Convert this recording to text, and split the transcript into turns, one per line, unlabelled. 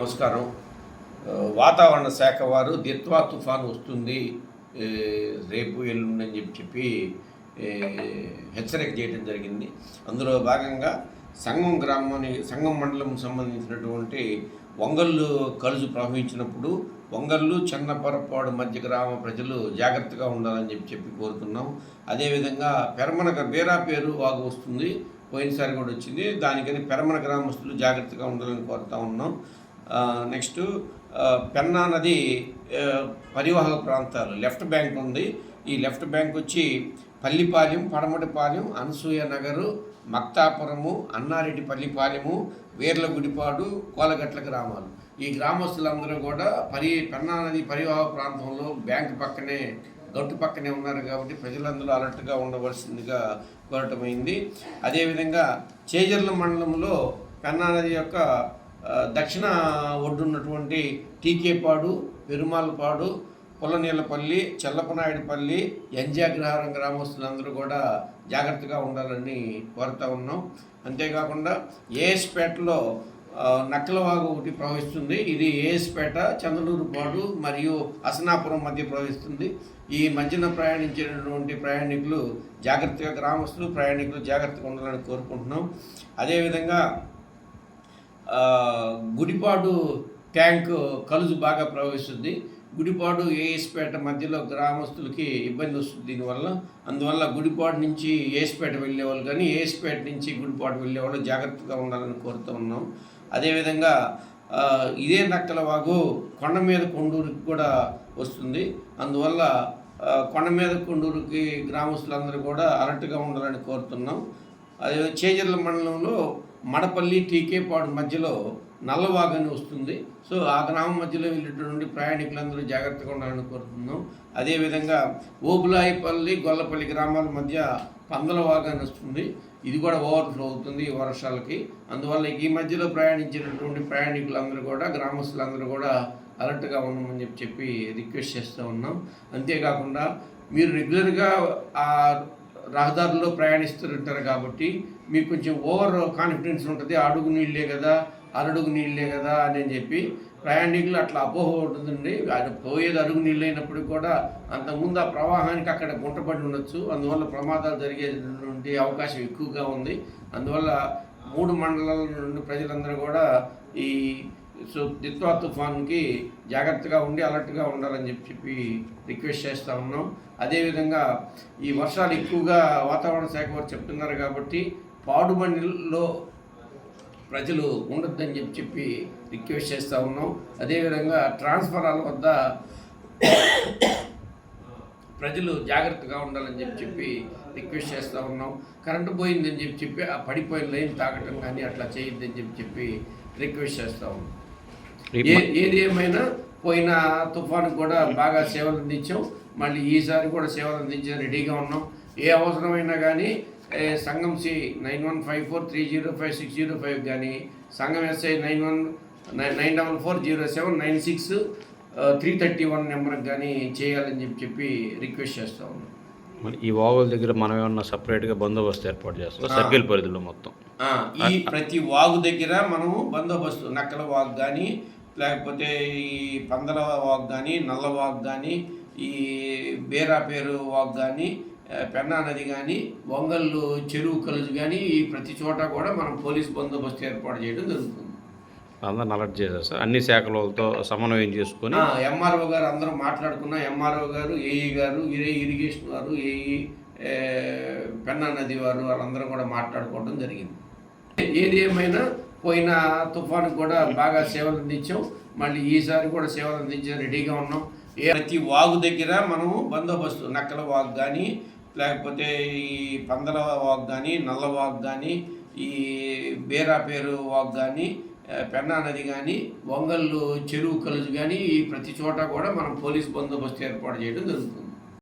నమస్కారం. వాతావరణ శాఖ వారు దిత్వా తుఫాను వస్తుంది రేపు ఎల్లుండి అని చెప్పి చెప్పి హెచ్చరిక చేయడం జరిగింది. అందులో భాగంగా సంగం గ్రామాన్ని సంగం మండలం సంబంధించినటువంటి వంగళ్ళు కలుసు ప్రవహించినప్పుడు వంగళ్ళు చెన్నపరపాడు మధ్య గ్రామ ప్రజలు జాగ్రత్తగా ఉండాలని చెప్పి చెప్పి కోరుతున్నాం. అదేవిధంగా పెరమన బేరా పేరు వాగు వస్తుంది పోయినసారి కూడా వచ్చింది. దానికని పెరమన గ్రామస్తులు జాగ్రత్తగా ఉండాలని కోరుతా ఉన్నాం. నెక్స్ట్ పెన్నా నది పరివాహక ప్రాంతాలు. లెఫ్ట్ బ్యాంక్ ఉంది. ఈ లెఫ్ట్ బ్యాంక్ వచ్చి పల్లిపాలెం పడమటిపాలెం అనసూయ నగరు మక్తాపురము అన్నారెడ్డి పల్లిపాలెము వీర్లగుడిపాడు కోలగట్ల గ్రామాలు. ఈ గ్రామస్తులందరూ కూడా పరి పెన్నా నది పరివాహక ప్రాంతంలో బ్యాంక్ పక్కనే గట్టు పక్కనే ఉన్నారు కాబట్టి ప్రజలందరూ అలర్ట్గా ఉండవలసిందిగా కోరటమైంది. అదేవిధంగా చేజర్ల మండలంలో పెన్నా నది యొక్క దక్షిణ ఒడ్డున్నటువంటి టీకేపాడు పెరుమాలపాడు పుల్లనీళ్ళపల్లి చెల్లపనాయుడిపల్లి ఎంజాగ్రహారం గ్రామస్తులందరూ కూడా జాగ్రత్తగా ఉండాలని కోరుతా ఉన్నాం. అంతేకాకుండా ఏఎస్పేటలో నక్కలవాగు ఒకటి ప్రవహిస్తుంది. ఇది ఏఎస్పేట చంద్రలూరుపాడు మరియు అసనాపురం మధ్య ప్రవహిస్తుంది. ఈ మధ్యన ప్రయాణించేటటువంటి ప్రయాణికులు జాగ్రత్తగా గ్రామస్తులు ప్రయాణికులు జాగ్రత్తగా ఉండాలని కోరుకుంటున్నాం. అదేవిధంగా గుడిపాడు ట్యాంక్ కలుజు బాగా ప్రవహిస్తుంది. గుడిపాడు ఏఎస్పేట మధ్యలో గ్రామస్తులకి ఇబ్బంది వస్తుంది దీనివల్ల. అందువల్ల గుడిపాడు నుంచి ఏఎస్పేట వెళ్ళే వాళ్ళు కానీ ఏఎస్పేట నుంచి గుడిపాడు వెళ్ళే వాళ్ళు జాగ్రత్తగా ఉండాలని కోరుతూ ఉన్నాం. అదేవిధంగా ఇదే నక్కల వాగు కొండ మీద కొండూరుకి కూడా వస్తుంది. అందువల్ల కొండ మీద కొండూరుకి గ్రామస్తులందరూ కూడా అలర్ట్గా ఉండాలని కోరుతున్నాం. చేజర్ల మండలంలో మడపల్లి టీకేపాడు మధ్యలో నల్లవాగు అని వస్తుంది. సో ఆ గ్రామం మధ్యలో వెళ్ళేటటువంటి ప్రయాణికులందరూ జాగ్రత్తగా ఉండాలని కోరుతున్నాం అదేవిధంగా ఓబులాయిపల్లి గొల్లపల్లి గ్రామాల మధ్య పందల అని వస్తుంది. ఇది కూడా ఓవర్ఫ్లో అవుతుంది ఈ వర్షాలకి. అందువల్ల ఈ మధ్యలో ప్రయాణించినటువంటి ప్రయాణికులందరూ కూడా గ్రామస్తులందరూ కూడా అలర్ట్గా ఉండమని చెప్పి చెప్పి రిక్వెస్ట్ చేస్తూ ఉన్నాం. అంతేకాకుండా మీరు రెగ్యులర్గా ఆ రహదారుల్లో ప్రయాణిస్తుంటారు కాబట్టి మీకు కొంచెం ఓవర్ కాన్ఫిడెన్స్ ఉంటుంది అడుగు నీళ్ళే కదా అరడుగు నీళ్ళే కదా అని చెప్పి ప్రయాణికులు అట్లా అపోహ ఉంటుందండి. అది పోయేది అడుగు నీళ్ళు అయినప్పుడు కూడా అంతకుముందు ఆ ప్రవాహానికి అక్కడ గుంటపడి ఉండొచ్చు. అందువల్ల ప్రమాదాలు జరిగేటువంటి అవకాశం ఎక్కువగా ఉంది. అందువల్ల మూడు మండలాల నుండి ప్రజలందరూ కూడా ఈ దిత్వా తుఫాన్కి జాగ్రత్తగా ఉండి అలర్ట్గా ఉండాలని చెప్పి చెప్పి రిక్వెస్ట్ చేస్తూ ఉన్నాం. అదేవిధంగా ఈ వర్షాలు ఎక్కువగా వాతావరణ శాఖ వారు చెప్తున్నారు కాబట్టి పాడుబండిలో ప్రజలు ఉండొద్దని చెప్పి చెప్పి రిక్వెస్ట్ చేస్తూ ఉన్నాం. అదేవిధంగా ట్రాన్స్ఫరాల వద్ద ప్రజలు జాగ్రత్తగా ఉండాలని చెప్పి చెప్పి రిక్వెస్ట్ చేస్తూ ఉన్నాం. కరెంటు పోయిందని చెప్పి చెప్పి ఆ పడిపోయిన లైన్ తాగటం కానీ అట్లా చేయొద్దని చెప్పి చెప్పి రిక్వెస్ట్ చేస్తూ ఉన్నాం. ఏది ఏమైనా పోయిన తుఫాను కూడా బాగా సేవలు అందించాం. మళ్ళీ ఈసారి కూడా సేవలు అందించే రెడీగా ఉన్నాం. ఏ అవసరమైనా కానీ సంఘం C nine one five four three zero five six zero five కానీ సంఘం SI nine one nine nine double four zero seven nine six three thirty one నెంబర్కి కానీ చేయాలని చెప్పి చెప్పి రిక్వెస్ట్ చేస్తూ ఉన్నాం.
మరి ఈ వాగుల దగ్గర మనం ఏమన్నా సపరేట్గా బందోబస్తు ఏర్పాటు చేస్తాం సర్కిల్ పరిధిలో మొత్తం.
ఈ ప్రతి వాగు దగ్గర మనము బందోబస్తు నక్కల వాగు కానీ లేకపోతే ఈ పందల వాగు కానీ నల్ల వాగు కానీ ఈ బేరా పేరు వాగు కానీ పెన్నా నది కానీ వంగళ్ళు చెరువు కలుజు కానీ ఈ ప్రతి చోట కూడా మనం పోలీస్ బందోబస్తు ఏర్పాటు చేయడం జరుగుతుంది.
అందరిని అలర్ట్ చేశారు సార్. అన్ని శాఖలతో సమన్వయం చేసుకొని
ఎంఆర్ఓ గారు అందరూ మాట్లాడుకున్న ఎంఆర్ఓ గారు ఏఈ గారు ఇరే ఇరిగేషన్ వారు ఏఈ పెన్నా నది వారు వాళ్ళందరూ కూడా మాట్లాడుకోవడం జరిగింది. ఏది ఏమైనా పోయిన తుఫాను కూడా బాగా సేవలు అందించాం. మళ్ళీ ఈసారి కూడా సేవలు అందించే రెడీగా ఉన్నాం. ఏ ప్రతి వాగు దగ్గర మనము బందోబస్తు నక్కల వాగు కానీ లేకపోతే ఈ పందల వాగు కానీ నల్ల వాగు కానీ ఈ బేరా పేరు వాగు కానీ పెన్నా నది కానీ వంగళ్ళు చెరువు కలుజు కానీ ఈ ప్రతి చోట కూడా మనం పోలీస్ బందోబస్తు ఏర్పాటు చేయడం జరుగుతుంది.